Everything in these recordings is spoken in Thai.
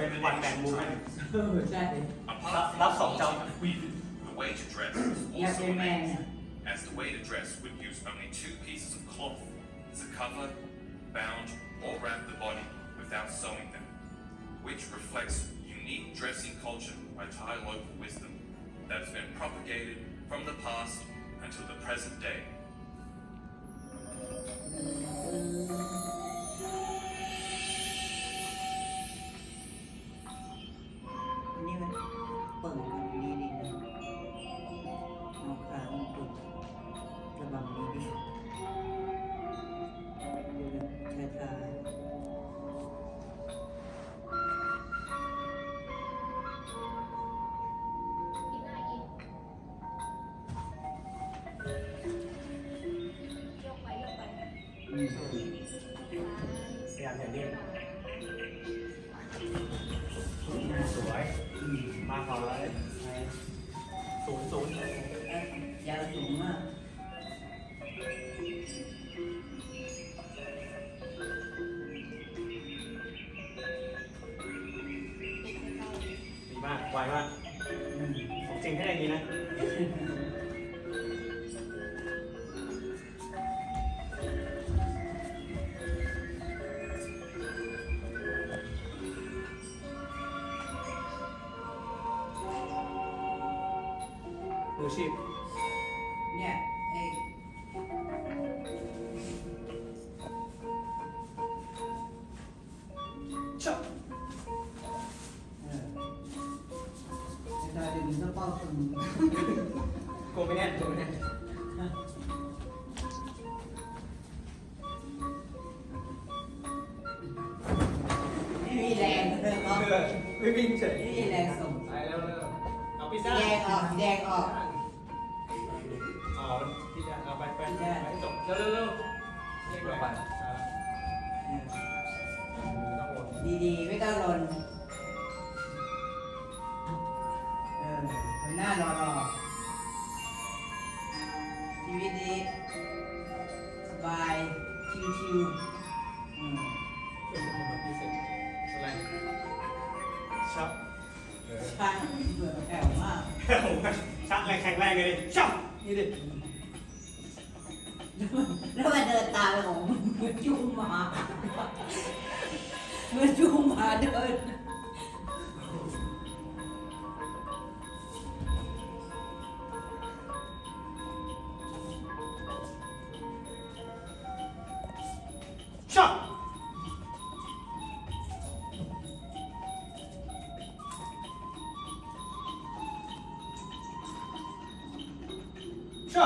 เป็นวันแมนมูฟ เออใช่ Apart from That's the all down. ultimate weaving, the way to dress is อยาก also เป็นแมน amazing, as the way to dress would use only two pieces of cloth to cover, bound, or wrap the body without sewing them, which reflects unique dressing culture by Thai local wisdom that has been propagated from the past until the present day. อั พยายามอย่างนี้สวยมาขอเลยศูนย์ศูนย์เอ้ยยาวสูงมากดีมากไวมากอืมของจริงให้ได้ดีนะ มือชีพเนี่ยไอ้เออไม่ได้ดึงกระเป๋าถึงโกไม่แน่นโกไม่แน่นไม่มีแรงเลยเอเนาะอไม่วิ่งเฉยไม่มีแรงส่งไปแล้วเร็วเอาพิซสีซ่าแดงออกสีแดงออก ร็วเร็วเร็วเรียกแบบอ่าเออต้องวนดีๆ ไม่ต้องหล่นเออทำหน้ารอๆชีวิตนี้สบาย ชิวๆอืมเออพิเศษอะไรชับเออช่างเบื่อแผ่วมากชักแรงแข็งแรงเลยดิชับนี่ดิ แล้วมาเดินตามไปของมือจุ้งหมามือจุ้งหมาเดินชั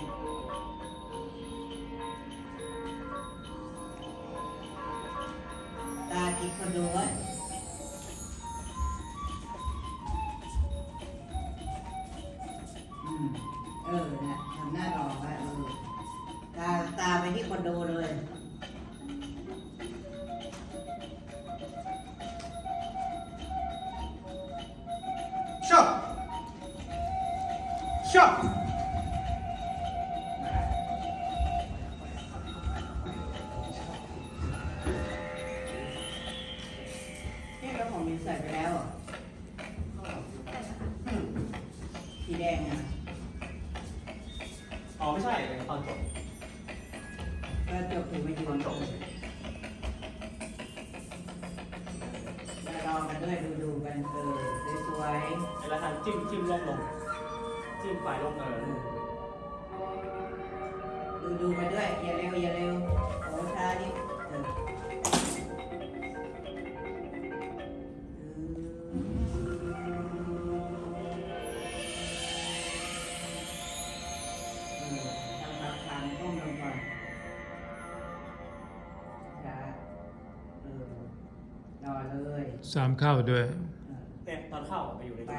ต้องเลยทำหนึ่งตาจิกคนดูไว้อืมเออนะทำหน้ารอไว้เออตาตาไปที่คนดูเลยชับชับ ของมินใส่ไปแล้วเหรออืมสีแดงอะอ๋อไม่ใช่ตอนจบก็จบถึงไปยืตอนนจบแล้วรอกันด้วยดูดูๆกันเออสวยเวลาทานจิ้มจิ้มลงลงจิ้มฝ่ายลงเออๆดูดูๆกันด้วยอย่าเร็วอย่าเร็วโอ้ช้าดิเออ สามเข้าด้วยเออเนี่ยตอนเข้าอะไปอยู่ในไป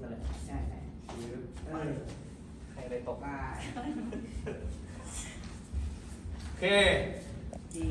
ตัวนี้นั่นแหละใช่ไหมยื้อเอไปอใครเลยตกไปโอเค ดี